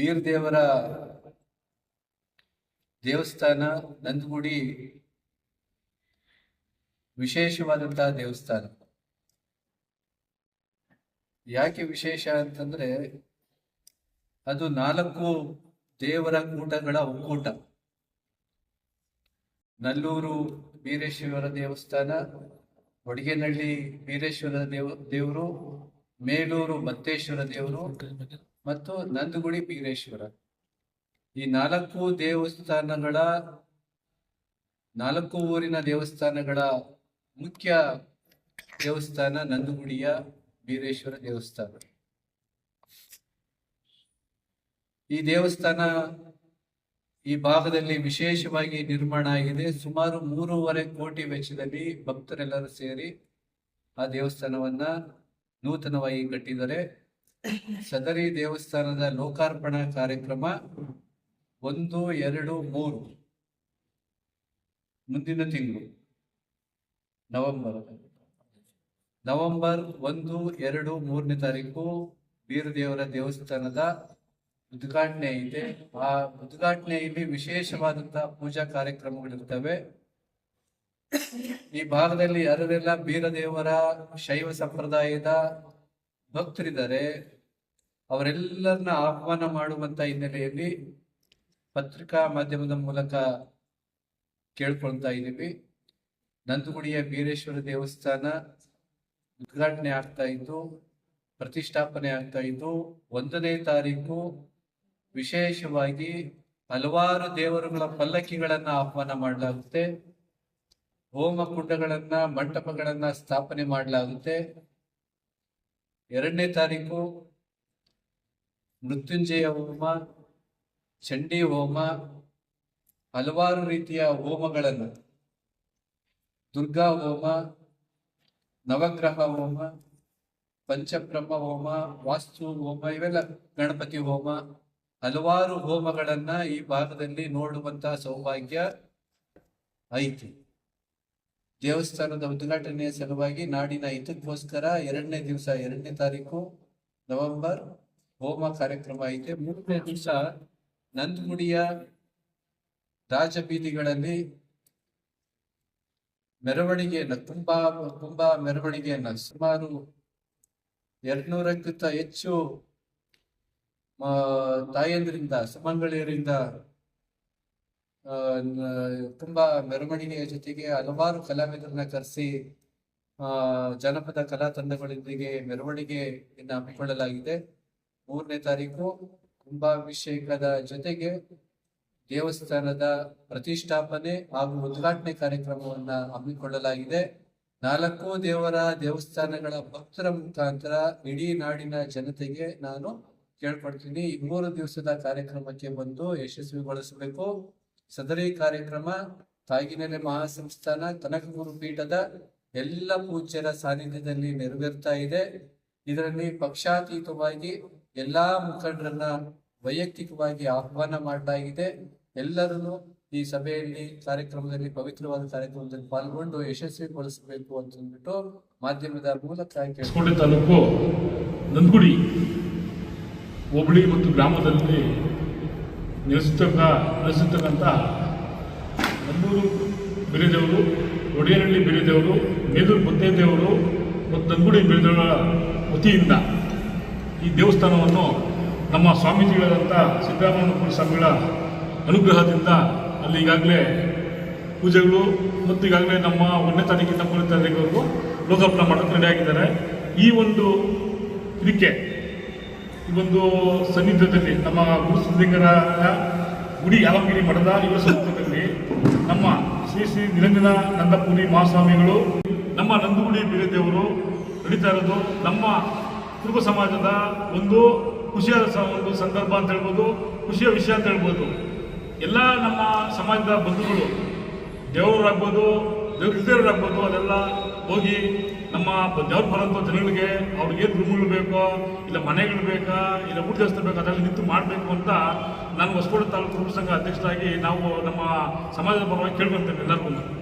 Beer ದೇವರ ದೇವಸ್ಥಾನ, ನಂದಗುಡಿ, ವಿಶೇಷವಾದಂತಹ ದೇವಸ್ಥಾನ. ಯಾಕೆ ವಿಶೇಷ ಅಂತಂದ್ರೆ, ಅದು ನಾಲ್ಕು ದೇವರ ಕೂಟಗಳ ಒಕ್ಕೂಟ. ನಲ್ಲೂರು ವೀರೇಶ್ವರ ದೇವಸ್ಥಾನ ಹೊಡಿಗೆನಳ್ಳಿ ವೀರೇಶ್ವರ ದೇವ, ದೇವರು, ಮೇಲೂರು ಮತ್ತೇಶ್ವರ ದೇವರು ಮತ್ತು ನಂದಗುಡಿ ಬೀರೇಶ್ವರ ಈ ನಾಲ್ಕು ದೇವಸ್ಥಾನಗಳ, ನಾಲ್ಕು ಊರಿನ ದೇವಸ್ಥಾನಗಳ ಮುಖ್ಯ ದೇವಸ್ಥಾನ ನಂದಗುಡಿಯ ಬೀರೇಶ್ವರ ದೇವಸ್ಥಾನ. ಈ ದೇವಸ್ಥಾನ ಈ ಭಾಗದಲ್ಲಿ ವಿಶೇಷವಾಗಿ ನಿರ್ಮಾಣ ಆಗಿದೆ. ಸುಮಾರು ಮೂರುವರೆ ಕೋಟಿ ವೆಚ್ಚದಲ್ಲಿ ಭಕ್ತರೆಲ್ಲರೂ ಸೇರಿ ಆ ದೇವಸ್ಥಾನವನ್ನ ನೂತನವಾಗಿ ಕಟ್ಟಿದ್ದಾರೆ. ಸದರಿ ದೇವಸ್ಥಾನದ ಲೋಕಾರ್ಪಣಾ ಕಾರ್ಯಕ್ರಮ ಒಂದು, ಎರಡು, ಮೂರು. ಮುಂದಿನ ತಿಂಗಳು. ನವೆಂಬರ್. ನವೆಂಬರ್ ಒಂದು, ಎರಡು, ಮೂರನೇ ತಾರೀಕು ಬೀರದೇವರ ದೇವಸ್ಥಾನದ ಉದ್ಘಾಟನೆ ಇದೆ. ಆ ಉದ್ಘಾಟನೆಯಲ್ಲಿ ವಿಶೇಷವಾದಂತಹ ಪೂಜಾ ಕಾರ್ಯಕ್ರಮಗಳಿರ್ತವೆ. ಈ ಭಾಗದಲ್ಲಿ ಯಾರೆಲ್ಲ ಬೀರದೇವರ ಶೈವ ಸಂಪ್ರದಾಯದ ಭಕ್ತರಿದ್ದಾರೆ. ಅವರೆಲ್ಲರನ್ನ ಆಹ್ವಾನ ಮಾಡುವಂತ ಹಿನ್ನೆಲೆಯಲ್ಲಿ ಪತ್ರಿಕಾ ಮಾಧ್ಯಮದ ಮೂಲಕ ಕೇಳ್ಕೊಳ್ತಾ ಇದ್ದೀವಿ. ನಂದಗುಡಿಯ ಬೀರೇಶ್ವರ ದೇವಸ್ಥಾನ ಉದ್ಘಾಟನೆ ಆಗ್ತಾ ಇದ್ದು, ಪ್ರತಿಷ್ಠಾಪನೆ ಆಗ್ತಾ ಇದ್ದು, ಒಂದನೇ ತಾರೀಕು ವಿಶೇಷವಾಗಿ ಹಲವಾರು ದೇವರುಗಳ ಪಲ್ಲಕ್ಕಿಗಳನ್ನ ಆಹ್ವಾನ ಮಾಡಲಾಗುತ್ತೆ. ಹೋಮ ಕುಂಡಗಳನ್ನ, ಮಂಟಪಗಳನ್ನ ಸ್ಥಾಪನೆ ಮಾಡಲಾಗುತ್ತೆ. ಎರಡನೇ ತಾರೀಕು ಮೃತ್ಯುಂಜಯ ಹೋಮ, ಚಂಡಿ ಹೋಮ, ಹಲವಾರು ರೀತಿಯ ಹೋಮಗಳನ್ನು. ದುರ್ಗಾ ಹೋಮ, ನವಗ್ರಹ ಹೋಮ, ಪಂಚಬ್ರಹ್ಮ ಹೋಮ, ವಾಸ್ತು ಹೋಮ, ಇವೆಲ್ಲ ಗಣಪತಿ ಹೋಮ, ಹಲವಾರು ಹೋಮಗಳನ್ನ ಈ ಭಾಗದಲ್ಲಿ ನೋಡುವಂತಹ ಸೌಭಾಗ್ಯ ಐತಿ. ದೇವಸ್ಥಾನದ ಉದ್ಘಾಟನೆಯ ಸಲುವಾಗಿ ನಾಡಿನ ಹಿತಕ್ಕೋಸ್ಕರ ಎರಡನೇ ದಿವಸ, ಎರಡನೇ ತಾರೀಕು, ನವೆಂಬರ್, ಹೋಮ ಕಾರ್ಯಕ್ರಮ ಐತೆ. ಮೂರನೇ ದಿವಸ ನಂದಗುಡಿಯ ರಾಜಬೀದಿಗಳಲ್ಲಿ ಮೆರವಣಿಗೆಯನ್ನ, ತುಂಬಾ ತುಂಬಾ ಮೆರವಣಿಗೆಯನ್ನ, ಸುಮಾರು ಎರಡ್ನೂರಕ್ಕಿಂತ ಹೆಚ್ಚು ತಾಯಂದ್ರಿಂದ ಸುಮಂಗಳಿಯರಿಂದ ತುಂಬಾ ಮೆರವಣಿಗೆಯ ಜೊತೆಗೆ ಹಲವಾರು ಕಲಾವಿದರನ್ನ ಕರೆಸಿ, ಆ, ಜನಪದ ಕಲಾ ತಂಡಗಳೊಂದಿಗೆ ಮೆರವಣಿಗೆಯನ್ನು ಹಮ್ಮಿಕೊಳ್ಳಲಾಗಿದೆ. ಮೂರನೇ ತಾರೀಕು ಕುಂಭಾಭಿಷೇಕದ ಜೊತೆಗೆ ದೇವಸ್ಥಾನದ ಪ್ರತಿಷ್ಠಾಪನೆ ಹಾಗೂ ಉದ್ಘಾಟನೆ ಕಾರ್ಯಕ್ರಮವನ್ನ ಹಮ್ಮಿಕೊಳ್ಳಲಾಗಿದೆ. ನಾಲ್ಕು ದೇವರ ದೇವಸ್ಥಾನಗಳ ಭಕ್ತರ ಮುಖಾಂತರ ಇಡೀ ನಾಡಿನ ಜನತೆಗೆ ನಾನು ಕೇಳ್ಕೊಡ್ತೀನಿ ಈ ಮೂರು ದಿವಸದ ಕಾರ್ಯಕ್ರಮಕ್ಕೆ ಬಂದು ಯಶಸ್ವಿಗೊಳಿಸಬೇಕು. ಸದರಿ ಕಾರ್ಯಕ್ರಮ ತಾಗಿನೆಲೆ ಮಹಾಸಂಸ್ಥಾನ, ಕನಕಗುರು ಪೀಠದ ಎಲ್ಲ ಪೂಜ್ಯರ ಸಾನ್ನಿಧ್ಯದಲ್ಲಿ ನೆರವೇರ್ತಾ ಇದೆ. ಇದರಲ್ಲಿ ಪಕ್ಷಾತೀತವಾಗಿ ಎಲ್ಲಾ ಮುಖಂಡರನ್ನ ವೈಯಕ್ತಿಕವಾಗಿ ಆಹ್ವಾನ ಮಾಡಲಾಗಿದೆ ಎಲ್ಲರನ್ನು ಈ ಸಭೆಯಲ್ಲಿ ಕಾರ್ಯಕ್ರಮದಲ್ಲಿ, ಪವಿತ್ರವಾದ ಕಾರ್ಯಕ್ರಮದಲ್ಲಿ ಪಾಲ್ಗೊಂಡು ಯಶಸ್ವಿಗೊಳಿಸಬೇಕು ಅಂತ ಅಂದ್ಬಿಟ್ಟು ಮಾಧ್ಯಮದ ಮೂಲಕ ತಾಲೂಕು ನಂದಗುಡಿ, ಹೋಬಳಿ ಮತ್ತು ಗ್ರಾಮದಲ್ಲಿ ನೆಲೆಸತಕ್ಕ ನೆಲೆಸತಕ್ಕಂಥ ನಂದೂರು ಬಿರಿದೇವರು, ಒಡೆಯನಹಳ್ಳಿ ಬಿರಿದೇವರು ಮೇಲೂರು ಮುತ್ತೈದೇವರು ಮತ್ತು ನಂದಗುಡಿ ಬಿರಿದೇವರ ವತಿಯಿಂದ ಈ ದೇವಸ್ಥಾನವನ್ನು ನಮ್ಮ ಸ್ವಾಮೀಜಿಗಳಾದಂಥ ಸಿದ್ದರಾಮಯ್ಯ ಸ್ವಾಮಿಗಳ ಅನುಗ್ರಹದಿಂದ ಅಲ್ಲಿ ಈಗಾಗಲೇ ಪೂಜೆಗಳು ಮತ್ತು ಈಗಾಗಲೇ ನಮ್ಮ ಒಂದನೇ ತಾರೀಕಿಂದ ಮೂರನೇ ತಾರೀಕುವರೆಗೂ ಲೋಕಾರ್ಪಣೆ ಮಾಡೋಕ್ಕೆ ರೆಡಿ ಆಗಿದ್ದಾರೆ. ಈ ಒಂದು ಇದಕ್ಕೆ ಈ ಒಂದು ಸನ್ನಿಧ್ಯದಲ್ಲಿ ನಮ್ಮ ಗುರು ಸಿದ್ಧಲಿಂಗರ ಗುಡಿ ಯಾಲಂಗಿರಿ ಮಠದ ಯುವ ಸಮ್ಮುಖದಲ್ಲಿ ನಮ್ಮ ಶ್ರೀ ಶ್ರೀ ನಿರಂಜನ ನಂದಪುರಿ ಮಹಾಸ್ವಾಮಿಗಳು, ನಮ್ಮ ನಂದಗುಡಿ ಬೀರದೇವರು ನಡೀತಾ ಇರೋದು ನಮ್ಮ ಕುರುಬ ಸಮಾಜದ ಒಂದು ಖುಷಿಯಾದ ಒಂದು ಸಂದರ್ಭ ಅಂತ ಹೇಳ್ಬೋದು, ಖುಷಿಯ ವಿಷಯ ಅಂತ ಹೇಳ್ಬೋದು. ಎಲ್ಲ ನಮ್ಮ ಸಮಾಜದ ಬಂಧುಗಳು ದೇವರಾಗ್ಬೋದು ದೇವರಾಗ್ಬೋದು ಅದೆಲ್ಲ ಹೋಗಿ ನಮ್ಮ ದೇವ್ರ ಬರೋಂಥ ಜನಗಳಿಗೆ ಅವ್ರಿಗೆ ಏನು ರೂಮ್ಗಳು ಬೇಕೋ, ಇಲ್ಲ ಮನೆಗಳು ಬೇಕಾ, ಇಲ್ಲ ಊಟ ಬೇಕಾ ಅದರಲ್ಲಿ ನಿಂತು ಮಾಡಬೇಕು ಅಂತ ನಾನು ಹೊಸಕೋಟೆ ತಾಲೂಕು ಕುಟುಂಬ ಸಂಘ ಅಧ್ಯಕ್ಷರಾಗಿ ನಾವು ನಮ್ಮ ಸಮಾಜದ ಪರವಾಗಿ ಕೇಳ್ಕೊಂತೇವೆ ಎಲ್ಲರಿಗೂ.